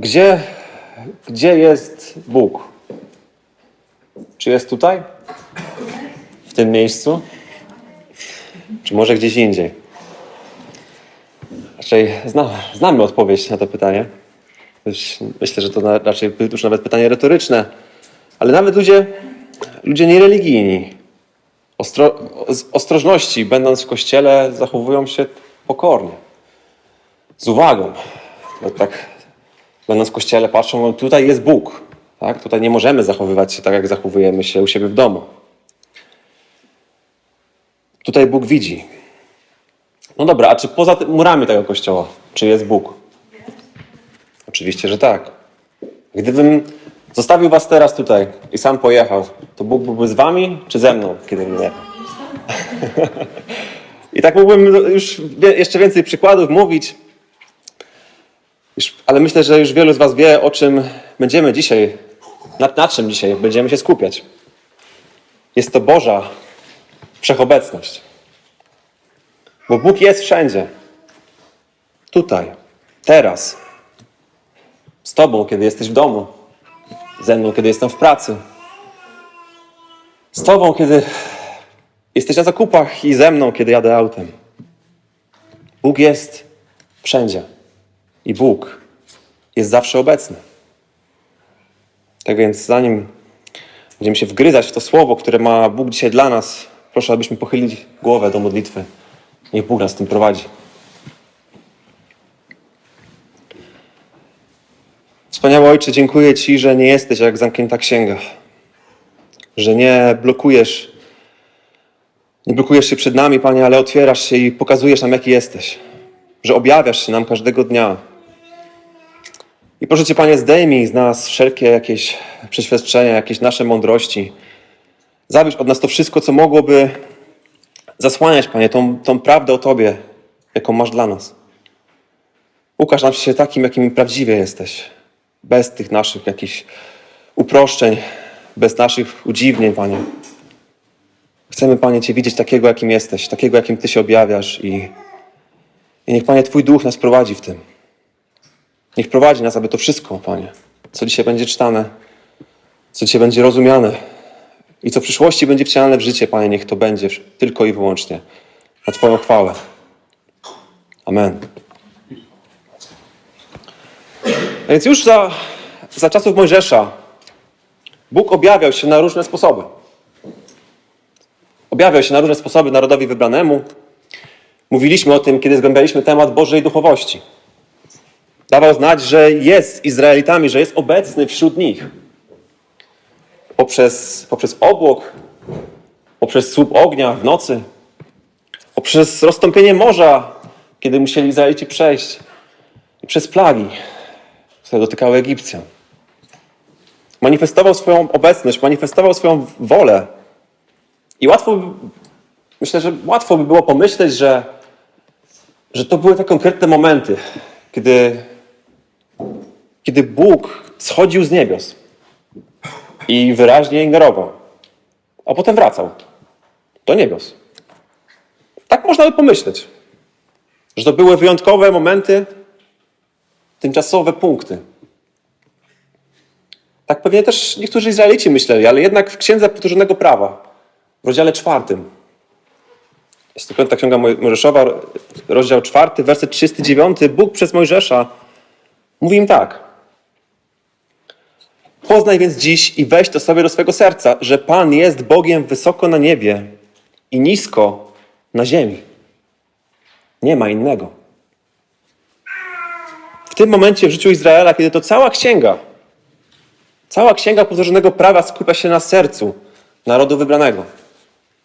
Gdzie, gdzie jest Bóg? Czy jest tutaj? W tym miejscu? Czy może gdzieś indziej? Raczej zna, znamy odpowiedź na to pytanie. Myślę, że to na, raczej już nawet pytanie retoryczne. Ale nawet ludzie, ludzie niereligijni, ostro, z ostrożności, będąc w kościele, zachowują się pokornie, z uwagą. No tak, będąc w kościele, patrzą, mówią, tutaj jest Bóg. Tak? Tutaj nie możemy zachowywać się tak, jak zachowujemy się u siebie w domu. Tutaj Bóg widzi. No dobra, a czy poza murami tego kościoła, czy jest Bóg? Oczywiście, że tak. Gdybym zostawił was teraz tutaj i sam pojechał, to Bóg byłby z wami, czy ze mną, kiedy jechał? I tak mógłbym już jeszcze więcej przykładów mówić, ale myślę, że już wielu z was wie, o czym będziemy dzisiaj, nad, na czym dzisiaj będziemy się skupiać. Jest to Boża wszechobecność. Bo Bóg jest wszędzie. Tutaj, teraz. Z Tobą, kiedy jesteś w domu. Ze mną, kiedy jestem w pracy. Z Tobą, kiedy jesteś na zakupach i ze mną, kiedy jadę autem. Bóg jest wszędzie. I Bóg jest zawsze obecny. Tak więc zanim będziemy się wgryzać w to słowo, które ma Bóg dzisiaj dla nas, proszę, abyśmy pochylili głowę do modlitwy. Niech Bóg nas tym prowadzi. Wspaniały Ojcze, dziękuję Ci, że nie jesteś jak zamknięta księga. Że nie blokujesz, nie blokujesz się przed nami, Panie, ale otwierasz się i pokazujesz nam, jaki jesteś. Że objawiasz się nam każdego dnia. I proszę Cię, Panie, zdejmij z nas wszelkie jakieś przeświadczenia, jakieś nasze mądrości. Zabierz od nas to wszystko, co mogłoby zasłaniać, Panie, tą, tą prawdę o Tobie, jaką masz dla nas. Ukaż nam się takim, jakim prawdziwie jesteś. Bez tych naszych jakichś uproszczeń, bez naszych udziwnień, Panie. Chcemy, Panie, Cię widzieć takiego, jakim jesteś, takiego, jakim Ty się objawiasz i, i niech, Panie, Twój duch nas prowadzi w tym. Niech prowadzi nas, aby to wszystko, Panie, co dzisiaj będzie czytane, co dzisiaj będzie rozumiane i co w przyszłości będzie wcielane w życie, Panie, niech to będzie tylko i wyłącznie na Twoją chwałę. Amen. Więc już za, za czasów Mojżesza Bóg objawiał się na różne sposoby. Objawiał się na różne sposoby narodowi wybranemu. Mówiliśmy o tym, kiedy zgłębialiśmy temat Bożej duchowości. Dawał znać, że jest Izraelitami, że jest obecny wśród nich. Poprzez, poprzez obłok, poprzez słup ognia w nocy, poprzez rozstąpienie morza, kiedy musieli Izraelici przejść, i przez plagi, które dotykały Egipcjan. Manifestował swoją obecność, manifestował swoją wolę. I łatwo, myślę, że łatwo by było pomyśleć, że, że to były te konkretne momenty, kiedy, kiedy Bóg schodził z niebios i wyraźnie ignorował, a potem wracał do niebios. Tak można by pomyśleć, że to były wyjątkowe momenty, tymczasowe punkty. Tak pewnie też niektórzy Izraelici myśleli, ale jednak w Księdze Powtórzonego Prawa, w rozdziale czwartym, jest to piąta księga Moj- Mojżeszowa, rozdział czwarty, werset 39, Bóg przez Mojżesza mówi im tak. Poznaj więc dziś i weź to sobie do swego serca, że Pan jest Bogiem wysoko na niebie i nisko na ziemi. Nie ma innego. W tym momencie w życiu Izraela, kiedy to cała księga, cała księga powtórzonego prawa skupia się na sercu narodu wybranego.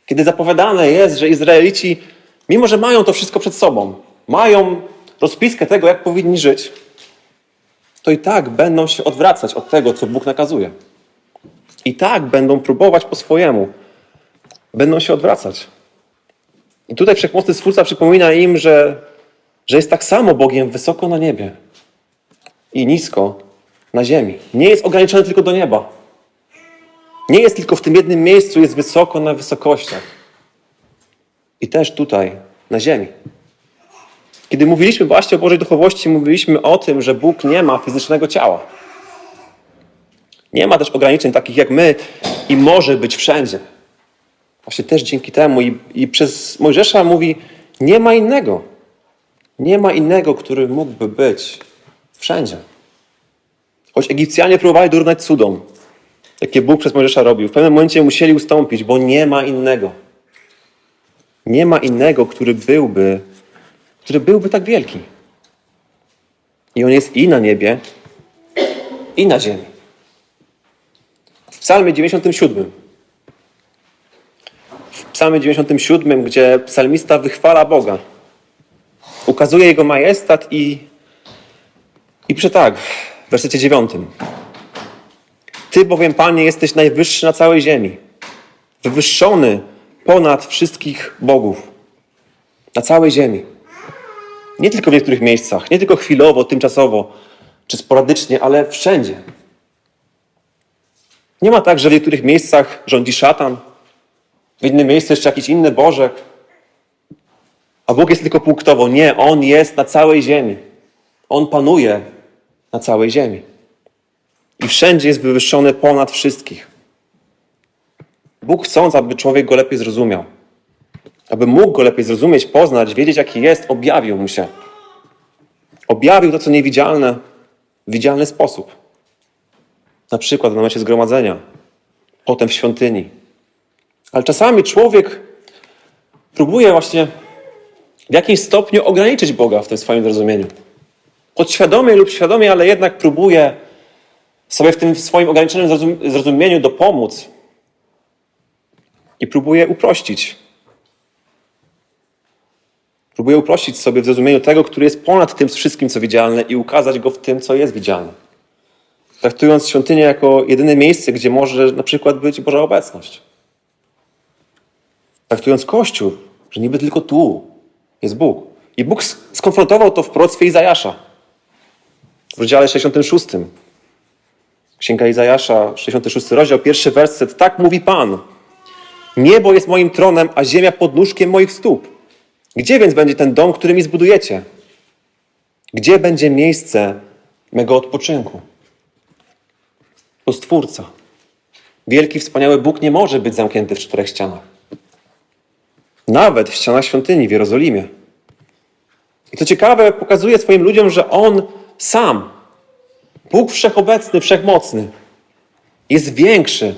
Kiedy zapowiadane jest, że Izraelici, mimo że mają to wszystko przed sobą, mają rozpiskę tego, jak powinni żyć, to i tak będą się odwracać od tego, co Bóg nakazuje. I tak będą próbować po swojemu. Będą się odwracać. I tutaj Wszechmocny Stwórca przypomina im, że, że jest tak samo Bogiem wysoko na niebie i nisko na ziemi. Nie jest ograniczony tylko do nieba. Nie jest tylko w tym jednym miejscu, jest wysoko na wysokościach. I też tutaj, na ziemi. Kiedy mówiliśmy właśnie o Bożej duchowości, mówiliśmy o tym, że Bóg nie ma fizycznego ciała. Nie ma też ograniczeń takich jak my i może być wszędzie. Właśnie też dzięki temu i, i przez Mojżesza mówi, nie ma innego. Nie ma innego, który mógłby być wszędzie. Choć Egipcjanie próbowali dorównać cudom, jakie Bóg przez Mojżesza robił, w pewnym momencie musieli ustąpić, bo nie ma innego. Nie ma innego, który byłby, który byłby tak wielki. I on jest i na niebie, i na ziemi. W Psalmie 97. W Psalmie 97, gdzie psalmista wychwala Boga, ukazuje jego majestat i, i pisze tak, w wersecie 9. Ty bowiem, Panie, jesteś najwyższy na całej ziemi, wywyższony ponad wszystkich bogów na całej ziemi. Nie tylko w niektórych miejscach, nie tylko chwilowo, tymczasowo czy sporadycznie, ale wszędzie. Nie ma tak, że w niektórych miejscach rządzi szatan, w innym miejscu jeszcze jakiś inny Bożek, a Bóg jest tylko punktowo. Nie, On jest na całej ziemi. On panuje na całej ziemi. I wszędzie jest wywyższony ponad wszystkich. Bóg chcąc, aby człowiek go lepiej zrozumiał, aby mógł go lepiej zrozumieć, poznać, wiedzieć jaki jest, objawił mu się. Objawił to, co niewidzialne, w widzialny sposób. Na przykład w momencie zgromadzenia, potem w świątyni. Ale czasami człowiek próbuje właśnie w jakimś stopniu ograniczyć Boga w tym swoim zrozumieniu. Podświadomie lub świadomie, ale jednak próbuje sobie w tym swoim ograniczonym zrozum- zrozumieniu dopomóc i próbuje uprościć. Próbuje uprościć sobie w zrozumieniu tego, który jest ponad tym wszystkim, co widzialne i ukazać go w tym, co jest widzialne. Traktując świątynię jako jedyne miejsce, gdzie może na przykład być Boża obecność. Traktując Kościół, że niby tylko tu jest Bóg. I Bóg sk- skonfrontował to w proroctwie Izajasza. W rozdziale 66. Księga Izajasza, 66 rozdział, pierwszy werset. Tak mówi Pan. Niebo jest moim tronem, a ziemia pod nóżkiem moich stóp. Gdzie więc będzie ten dom, który mi zbudujecie? Gdzie będzie miejsce mego odpoczynku? To Stwórca. Wielki, wspaniały Bóg nie może być zamknięty w czterech ścianach. Nawet w ścianach świątyni w Jerozolimie. I co ciekawe, pokazuje swoim ludziom, że On sam, Bóg wszechobecny, wszechmocny, jest większy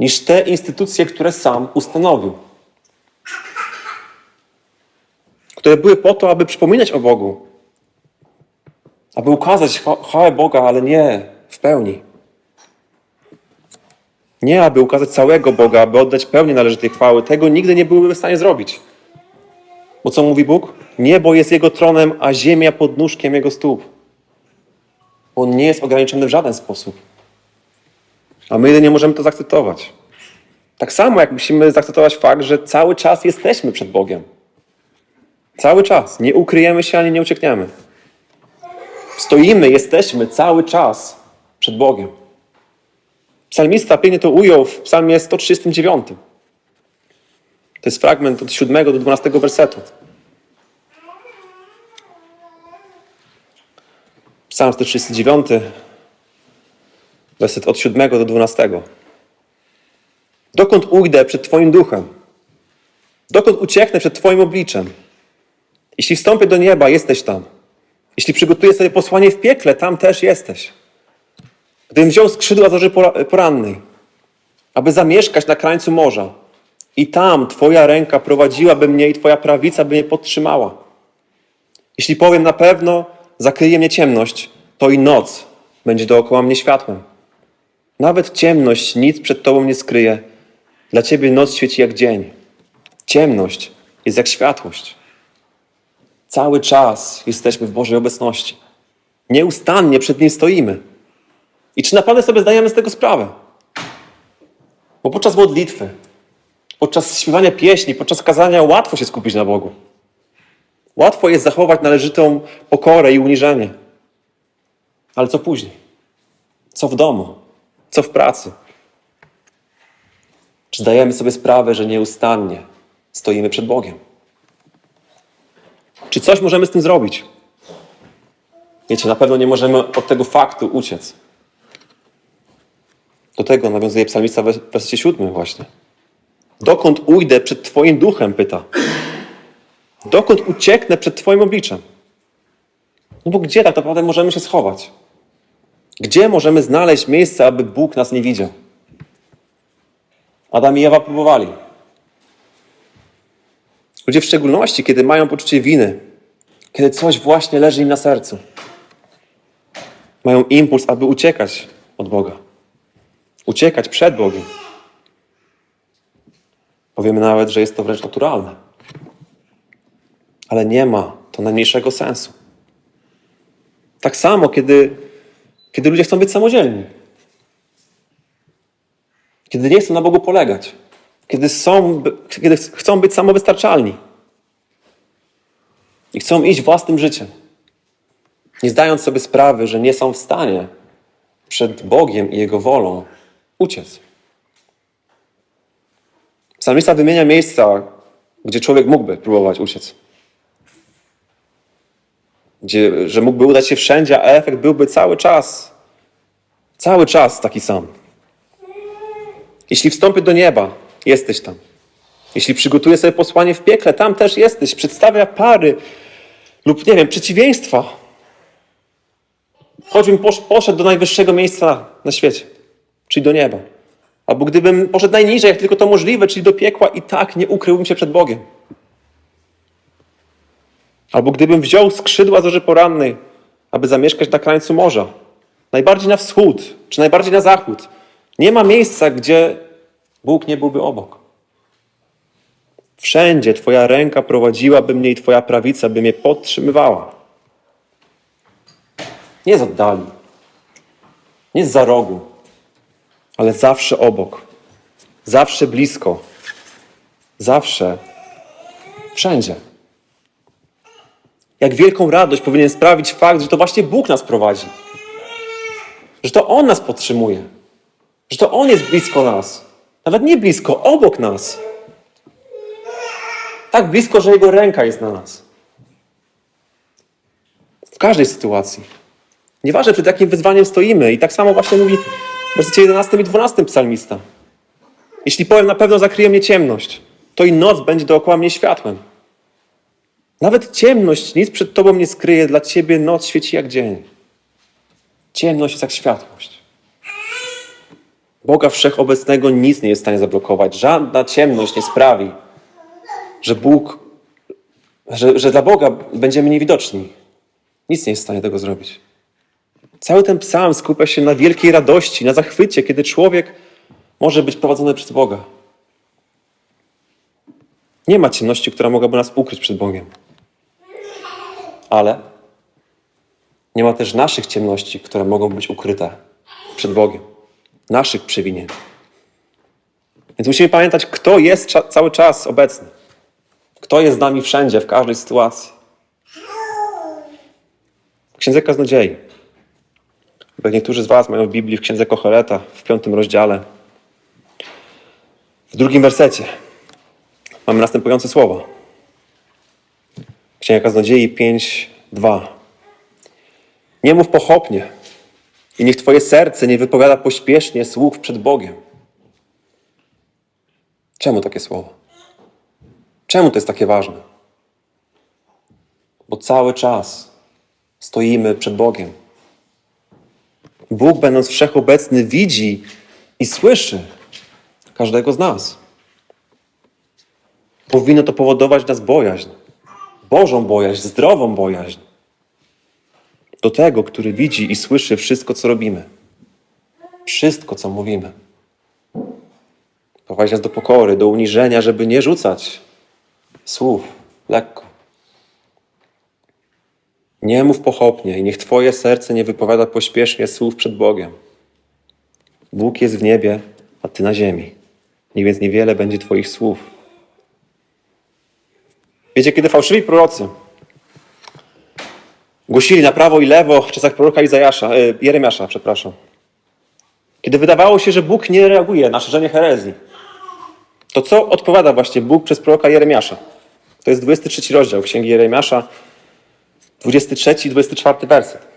niż te instytucje, które sam ustanowił. Które były po to, aby przypominać o Bogu, aby ukazać chwa- chwałę Boga, ale nie w pełni. Nie, aby ukazać całego Boga, aby oddać pełnię należytej chwały. Tego nigdy nie byłyby w stanie zrobić. Bo co mówi Bóg? Niebo jest Jego tronem, a ziemia pod nóżkiem Jego stóp. On nie jest ograniczony w żaden sposób. A my jedynie możemy to zaakceptować. Tak samo jak musimy zaakceptować fakt, że cały czas jesteśmy przed Bogiem. Cały czas. Nie ukryjemy się ani nie uciekniemy. Stoimy, jesteśmy cały czas przed Bogiem. Psalmista pięknie to ujął w psalmie 139. To jest fragment od 7 do 12 wersetu. Psalm 139, werset od 7 do 12. Dokąd ujdę przed Twoim duchem? Dokąd ucieknę przed Twoim obliczem? Jeśli wstąpię do nieba, jesteś tam. Jeśli przygotuję sobie posłanie w piekle, tam też jesteś. Gdybym wziął skrzydła zorzy pora- porannej, aby zamieszkać na krańcu morza, i tam Twoja ręka prowadziłaby mnie i Twoja prawica by mnie podtrzymała. Jeśli powiem na pewno, zakryje mnie ciemność, to i noc będzie dookoła mnie światłem. Nawet ciemność nic przed Tobą nie skryje. Dla Ciebie noc świeci jak dzień. Ciemność jest jak światłość. Cały czas jesteśmy w Bożej obecności. Nieustannie przed Nim stoimy. I czy naprawdę sobie zdajemy z tego sprawę? Bo podczas modlitwy, podczas śpiewania pieśni, podczas kazania łatwo się skupić na Bogu. Łatwo jest zachować należytą pokorę i uniżenie. Ale co później? Co w domu? Co w pracy? Czy zdajemy sobie sprawę, że nieustannie stoimy przed Bogiem? Czy coś możemy z tym zrobić? Wiecie, na pewno nie możemy od tego faktu uciec. Do tego nawiązuje psalmista w wersecie siódmym właśnie. Dokąd ujdę przed Twoim duchem, pyta. Dokąd ucieknę przed Twoim obliczem? No bo gdzie tak naprawdę możemy się schować? Gdzie możemy znaleźć miejsce, aby Bóg nas nie widział? Adam i Ewa próbowali. Ludzie w szczególności, kiedy mają poczucie winy, kiedy coś właśnie leży im na sercu, mają impuls, aby uciekać od Boga. Uciekać przed Bogiem. Powiemy nawet, że jest to wręcz naturalne. Ale nie ma to najmniejszego sensu. Tak samo, kiedy, kiedy ludzie chcą być samodzielni. Kiedy nie chcą na Bogu polegać. Kiedy, są, kiedy chcą być samowystarczalni. I chcą iść własnym życiem. Nie zdając sobie sprawy, że nie są w stanie przed Bogiem i Jego wolą uciec. Psalmista wymienia miejsca, gdzie człowiek mógłby próbować uciec. Gdzie, że mógłby udać się wszędzie, a efekt byłby cały czas, cały czas taki sam. Jeśli wstąpię do nieba, jesteś tam. Jeśli przygotuję sobie posłanie w piekle, tam też jesteś. Przedstawia pary lub, nie wiem, przeciwieństwa. Choćbym posz- poszedł do najwyższego miejsca na świecie, czyli do nieba. Albo gdybym poszedł najniżej, jak tylko to możliwe, czyli do piekła, i tak nie ukryłbym się przed Bogiem. Albo gdybym wziął skrzydła zorzy porannej, aby zamieszkać na krańcu morza, najbardziej na wschód, czy najbardziej na zachód, nie ma miejsca, gdzie Bóg nie byłby obok. Wszędzie Twoja ręka prowadziłaby mnie i Twoja prawica by mnie podtrzymywała. Nie z oddali, nie z za rogu, ale zawsze obok, zawsze blisko, zawsze, wszędzie. Jak wielką radość powinien sprawić fakt, że to właśnie Bóg nas prowadzi, że to On nas podtrzymuje, że to On jest blisko nas, nawet nie blisko, obok nas. Tak blisko, że Jego ręka jest na nas. W każdej sytuacji. Nieważne, przed jakim wyzwaniem stoimy. I tak samo właśnie mówi w wersecie 11 i 12 psalmista. Jeśli powiem, na pewno zakryje mnie ciemność, to i noc będzie dookoła mnie światłem. Nawet ciemność nic przed Tobą nie skryje, dla Ciebie noc świeci jak dzień. Ciemność jest jak światłość. Boga Wszechobecnego nic nie jest w stanie zablokować. Żadna ciemność nie sprawi, że Bóg, że, że dla Boga będziemy niewidoczni. Nic nie jest w stanie tego zrobić. Cały ten psalm skupia się na wielkiej radości, na zachwycie, kiedy człowiek może być prowadzony przez Boga. Nie ma ciemności, która mogłaby nas ukryć przed Bogiem. Ale nie ma też naszych ciemności, które mogą być ukryte przed Bogiem. Naszych przewinień. Więc musimy pamiętać, kto jest cza- cały czas obecny. Kto jest z nami wszędzie, w każdej sytuacji. Księdze Kaznodziei. Jak niektórzy z Was mają w Biblii w Księdze Kocheleta w piątym rozdziale. W drugim wersecie mamy następujące słowa. Księga Kaznodziei 5:2. Nie mów pochopnie i niech Twoje serce nie wypowiada pośpiesznie słów przed Bogiem. Czemu takie słowa? Czemu to jest takie ważne? Bo cały czas stoimy przed Bogiem. Bóg, będąc wszechobecny, widzi i słyszy każdego z nas. Powinno to powodować nas bojaźń. Bożą bojaźń, zdrową bojaźń. Do tego, który widzi i słyszy wszystko, co robimy. Wszystko, co mówimy. Prowadzi nas do pokory, do uniżenia, żeby nie rzucać słów lekko. Nie mów pochopnie i niech Twoje serce nie wypowiada pośpiesznie słów przed Bogiem. Bóg jest w niebie, a Ty na ziemi. Więc niewiele będzie Twoich słów. Wiecie, kiedy fałszywi prorocy głosili na prawo i lewo w czasach proroka Izajasza, e, Jeremiasza, przepraszam. Kiedy wydawało się, że Bóg nie reaguje na szerzenie herezji, to co odpowiada właśnie Bóg przez proroka Jeremiasza? To jest 23 rozdział Księgi Jeremiasza, 23 i 24 werset.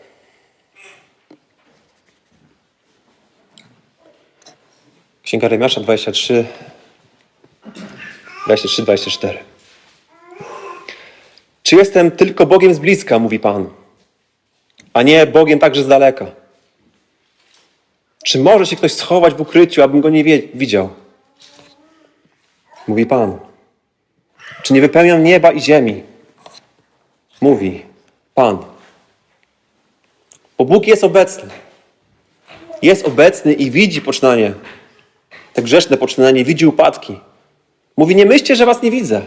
Księga Jeremiasza 23, 23, 24. Czy jestem tylko Bogiem z bliska, mówi Pan, a nie Bogiem także z daleka? Czy może się ktoś schować w ukryciu, abym go nie widział? Mówi Pan. Czy nie wypełniam nieba i ziemi? Mówi Pan. Bo Bóg jest obecny. Jest obecny i widzi poczynanie. Te grzeszne poczynanie, widzi upadki. Mówi, nie myślcie, że was nie widzę.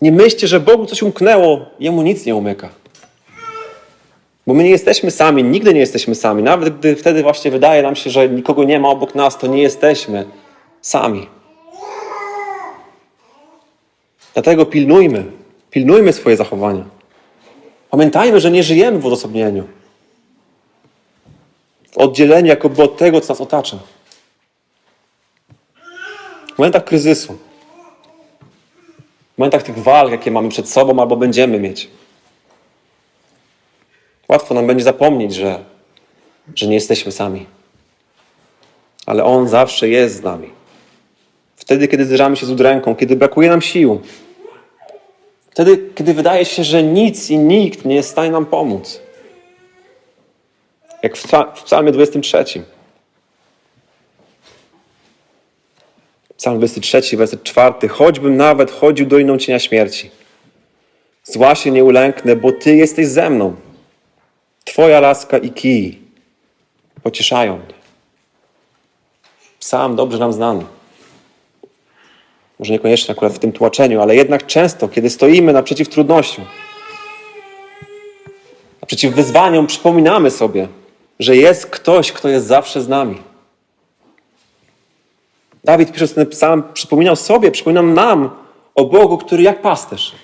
Nie myślcie, że Bogu coś umknęło, Jemu nic nie umyka. Bo my nie jesteśmy sami, nigdy nie jesteśmy sami. Nawet gdy wtedy właśnie wydaje nam się, że nikogo nie ma obok nas, to nie jesteśmy sami. Dlatego pilnujmy, pilnujmy swoje zachowania. Pamiętajmy, że nie żyjemy w odosobnieniu. W oddzieleniu jakoby od tego, co nas otacza. W momentach kryzysu, w momentach tych walk, jakie mamy przed sobą albo będziemy mieć, łatwo nam będzie zapomnieć, że, że nie jesteśmy sami. Ale On zawsze jest z nami. Wtedy, kiedy zderzamy się z udręką, kiedy brakuje nam sił, wtedy, kiedy wydaje się, że nic i nikt nie jest w stanie nam pomóc. Jak w, psa- w Psalmie 23. Psalm 23, werset 4. Choćbym nawet chodził doliną cienia śmierci. Zła się nie ulęknę, bo Ty jesteś ze mną. Twoja laska i kij pocieszają. Psalm dobrze nam znany. Może niekoniecznie akurat w tym tłumaczeniu, ale jednak często, kiedy stoimy naprzeciw trudnościom, naprzeciw wyzwaniom, przypominamy sobie, że jest ktoś, kto jest zawsze z nami. Dawid pisząc ten psalm przypominał sobie, przypominał nam o Bogu, który jak pasterz,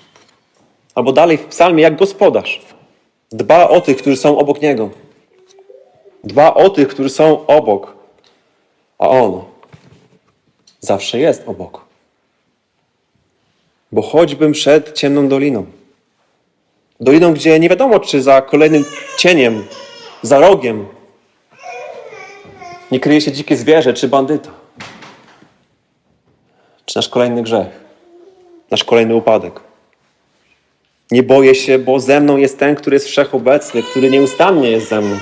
albo dalej w psalmie jak gospodarz, dba o tych, którzy są obok Niego. Dba o tych, którzy są obok, a On zawsze jest obok. Bo choćbym szedł ciemną doliną, doliną, gdzie nie wiadomo, czy za kolejnym cieniem, za rogiem nie kryje się dzikie zwierzę czy bandyta, czy nasz kolejny grzech, nasz kolejny upadek. Nie boję się, bo ze mną jest ten, który jest wszechobecny, który nieustannie jest ze mną.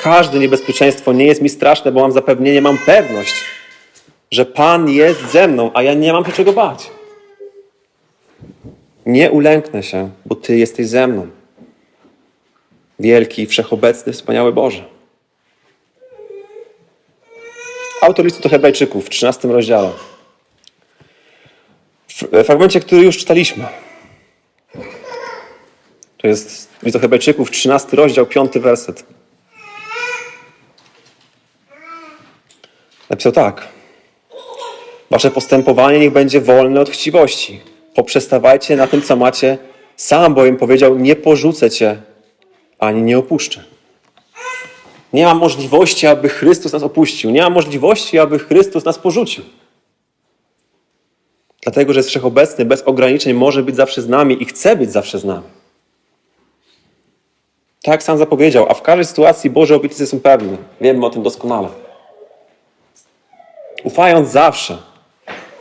Każde niebezpieczeństwo nie jest mi straszne, bo mam zapewnienie, mam pewność, że Pan jest ze mną, a ja nie mam się czego bać. Nie ulęknę się, bo Ty jesteś ze mną. Wielki, wszechobecny, wspaniały Boże. Autor listu do Hebrajczyków w 13 rozdziale. W fragmencie, który już czytaliśmy. To jest list do Hebrajczyków, 13 rozdział, 5 werset. Napisał tak. Wasze postępowanie niech będzie wolne od chciwości. Poprzestawajcie na tym, co macie. Sam bowiem powiedział, nie porzucę cię, ani nie opuszczę. Nie ma możliwości, aby Chrystus nas opuścił. Nie ma możliwości, aby Chrystus nas porzucił. Dlatego, że jest wszechobecny, bez ograniczeń, może być zawsze z nami i chce być zawsze z nami. Tak sam zapowiedział, a w każdej sytuacji Boże obietnice są pewne. Wiemy o tym doskonale. Ufając zawsze,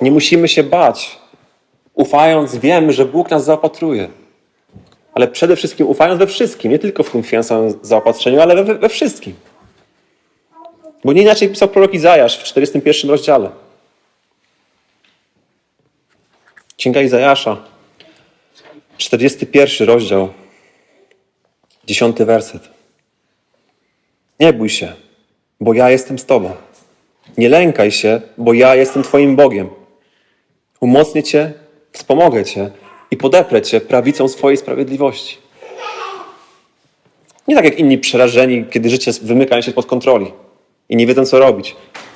nie musimy się bać. Ufając, wiemy, że Bóg nas zaopatruje. Ale przede wszystkim ufając we wszystkim, nie tylko w tym finansowym zaopatrzeniu, ale we, we wszystkim. Bo nie inaczej pisał prorok Izajasz w 41 rozdziale. Księga Izajasza, 41 rozdział, 10 werset. Nie bój się, bo ja jestem z Tobą. Nie lękaj się, bo ja jestem Twoim Bogiem. Umocnię Cię, wspomogę Cię i podeprę Cię prawicą swojej sprawiedliwości. Nie tak jak inni przerażeni, kiedy życie wymyka się pod kontroli i nie wiedzą, co robić.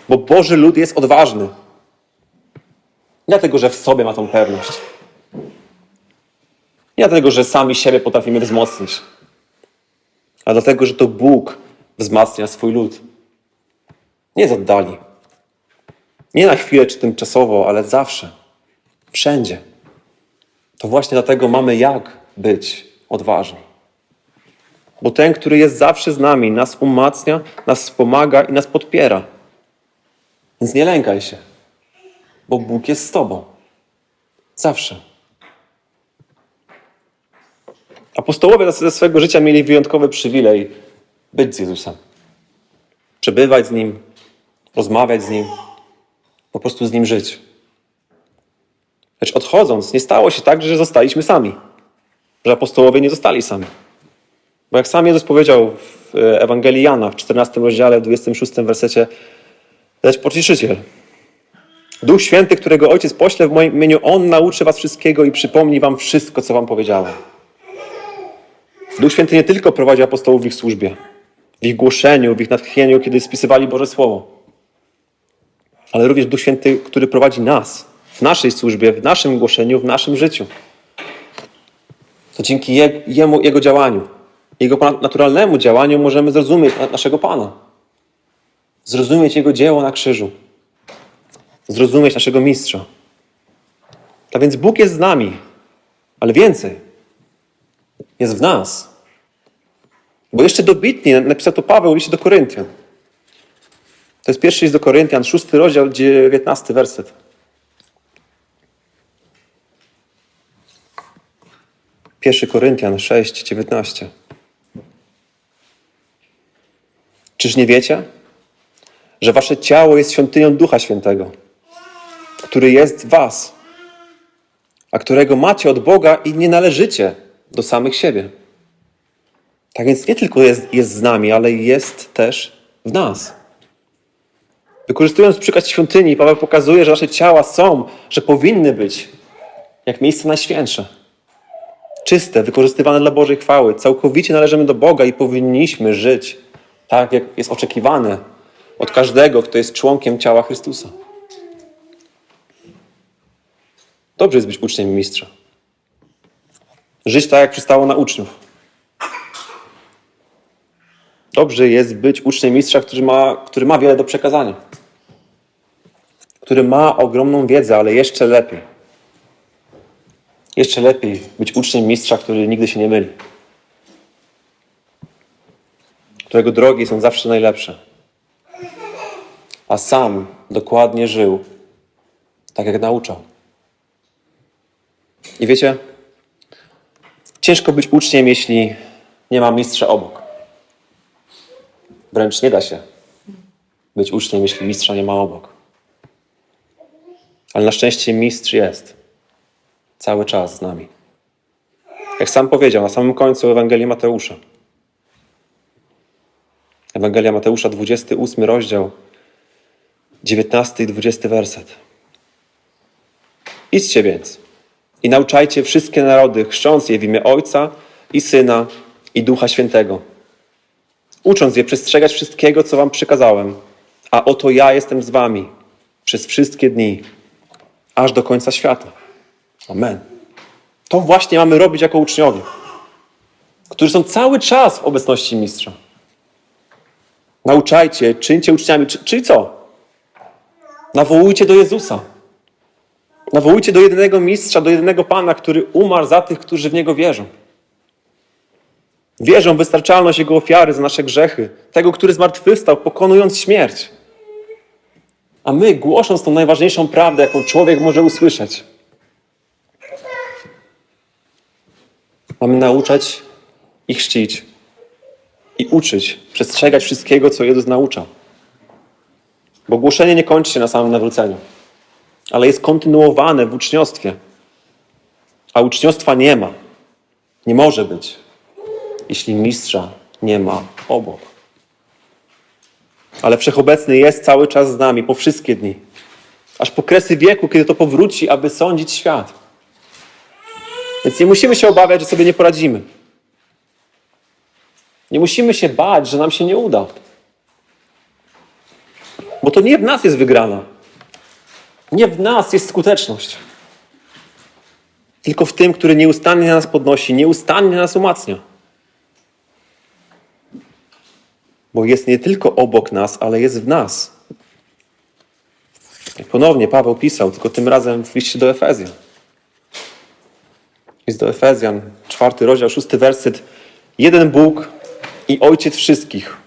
Bo Boży lud jest odważny. Dlatego, że w sobie ma tą pewność. Nie dlatego, że sami siebie potrafimy wzmocnić. Ale dlatego, że to Bóg wzmacnia swój lud. Nie z oddali. Nie na chwilę czy tymczasowo, ale zawsze. Wszędzie. To właśnie dlatego mamy jak być odważni. Bo ten, który jest zawsze z nami, nas umacnia, nas wspomaga i nas podpiera. Więc nie lękaj się, bo Bóg jest z Tobą. Zawsze. Apostołowie ze swojego życia mieli wyjątkowy przywilej być z Jezusem. Przebywać z Nim, rozmawiać z Nim, po prostu z Nim żyć. Lecz odchodząc, nie stało się tak, że zostaliśmy sami. Że apostołowie nie zostali sami. Bo jak sam Jezus powiedział w Ewangelii Jana w 14 rozdziale, 26 wersecie, lecz pocieszyciel, Duch Święty, którego Ojciec pośle w moim imieniu, On nauczy was wszystkiego i przypomni wam wszystko, co wam powiedziałem. Duch Święty nie tylko prowadzi apostołów w ich służbie, w ich głoszeniu, w ich natchnieniu, kiedy spisywali Boże Słowo, ale również Duch Święty, który prowadzi nas w naszej służbie, w naszym głoszeniu, w naszym życiu. To dzięki Je- Jemu, Jego działaniu, Jego naturalnemu działaniu możemy zrozumieć na- naszego Pana. Zrozumieć Jego dzieło na krzyżu. Zrozumieć naszego Mistrza. A więc Bóg jest z nami, ale więcej. Jest w nas. Bo jeszcze dobitnie napisał to Paweł w liście do Koryntian. To jest pierwszy list do Koryntian, szósty rozdział, dziewiętnasty werset. Pierwszy Koryntian 6, 19. Czyż nie wiecie, że wasze ciało jest świątynią Ducha Świętego, który jest w was, a którego macie od Boga i nie należycie do samych siebie. Tak więc nie tylko jest, jest z nami, ale jest też w nas. Wykorzystując przykład świątyni, Paweł pokazuje, że nasze ciała są, że powinny być jak miejsce najświętsze. Czyste, wykorzystywane dla Bożej chwały. Całkowicie należymy do Boga i powinniśmy żyć tak, jak jest oczekiwane od każdego, kto jest członkiem ciała Chrystusa. Dobrze jest być uczniem mistrza. Żyć tak, jak przystało na uczniów. Dobrze jest być uczniem mistrza, który ma, który ma wiele do przekazania. Który ma ogromną wiedzę, ale jeszcze lepiej. Jeszcze lepiej być uczniem mistrza, który nigdy się nie myli. Którego drogi są zawsze najlepsze. A sam dokładnie żył tak, jak nauczał. I wiecie, ciężko być uczniem, jeśli nie ma mistrza obok. Wręcz nie da się być uczniem, jeśli mistrza nie ma obok. Ale na szczęście mistrz jest cały czas z nami. Jak sam powiedział na samym końcu Ewangelii Mateusza. Ewangelia Mateusza, 28 rozdział, 19 i 20 werset. Idźcie więc i nauczajcie wszystkie narody, chrząc je w imię Ojca i Syna i Ducha Świętego ucząc je przestrzegać wszystkiego, co wam przykazałem. A oto ja jestem z wami przez wszystkie dni, aż do końca świata. Amen. To właśnie mamy robić jako uczniowie, którzy są cały czas w obecności mistrza. Nauczajcie, czyńcie uczniami, czy- czyli co? Nawołujcie do Jezusa. Nawołujcie do jedynego mistrza, do jedynego Pana, który umarł za tych, którzy w Niego wierzą. Wierzą w wystarczalność Jego ofiary za nasze grzechy, tego, który zmartwychwstał, pokonując śmierć. A my, głosząc tą najważniejszą prawdę, jaką człowiek może usłyszeć, mamy nauczać i chrzcić i uczyć, przestrzegać wszystkiego, co Jezus nauczał. Bo głoszenie nie kończy się na samym nawróceniu, ale jest kontynuowane w uczniostwie. A uczniostwa nie ma, nie może być, jeśli mistrza nie ma obok. Ale wszechobecny jest cały czas z nami po wszystkie dni, aż po kresy wieku, kiedy to powróci, aby sądzić świat. Więc nie musimy się obawiać, że sobie nie poradzimy. Nie musimy się bać, że nam się nie uda. Bo to nie w nas jest wygrana. Nie w nas jest skuteczność. Tylko w tym, który nieustannie nas podnosi, nieustannie nas umacnia. Bo jest nie tylko obok nas, ale jest w nas. I ponownie Paweł pisał, tylko tym razem w liście do Efezjan. Jest do Efezjan, czwarty rozdział, szósty werset. Jeden Bóg i Ojciec wszystkich,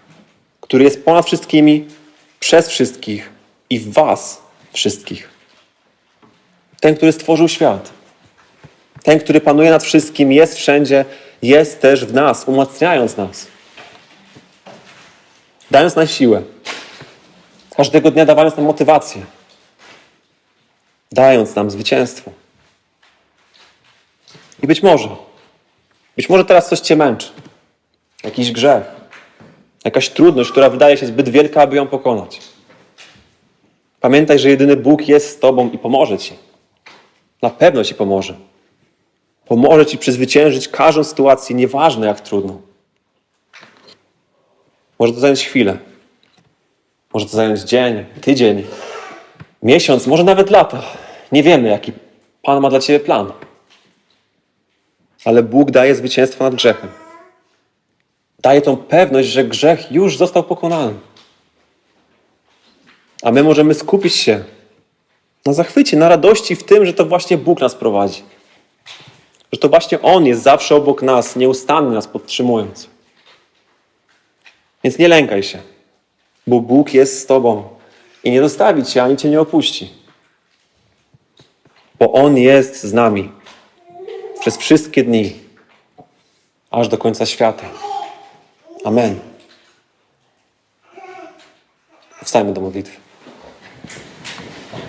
który jest ponad wszystkimi, przez wszystkich i w was wszystkich. Ten, który stworzył świat. Ten, który panuje nad wszystkim, jest wszędzie, jest też w nas, umacniając nas. Dając nam siłę. Każdego dnia dawając nam motywację. Dając nam zwycięstwo. I być może, być może teraz coś Cię męczy. Jakiś grzech. Jakaś trudność, która wydaje się zbyt wielka, aby ją pokonać. Pamiętaj, że jedyny Bóg jest z Tobą i pomoże Ci. Na pewno Ci pomoże. Pomoże Ci przezwyciężyć każdą sytuację, nieważne jak trudną. Może to zająć chwilę. Może to zająć dzień, tydzień, miesiąc, może nawet lata. Nie wiemy, jaki Pan ma dla Ciebie plan. Ale Bóg daje zwycięstwo nad grzechem. Daje tą pewność, że grzech już został pokonany. A my możemy skupić się na zachwycie, na radości w tym, że to właśnie Bóg nas prowadzi. Że to właśnie On jest zawsze obok nas, nieustannie nas podtrzymując. Więc nie lękaj się, bo Bóg jest z Tobą i nie zostawi Cię ani Cię nie opuści. Bo On jest z nami przez wszystkie dni, aż do końca świata. Amen. Wstajmy do modlitwy.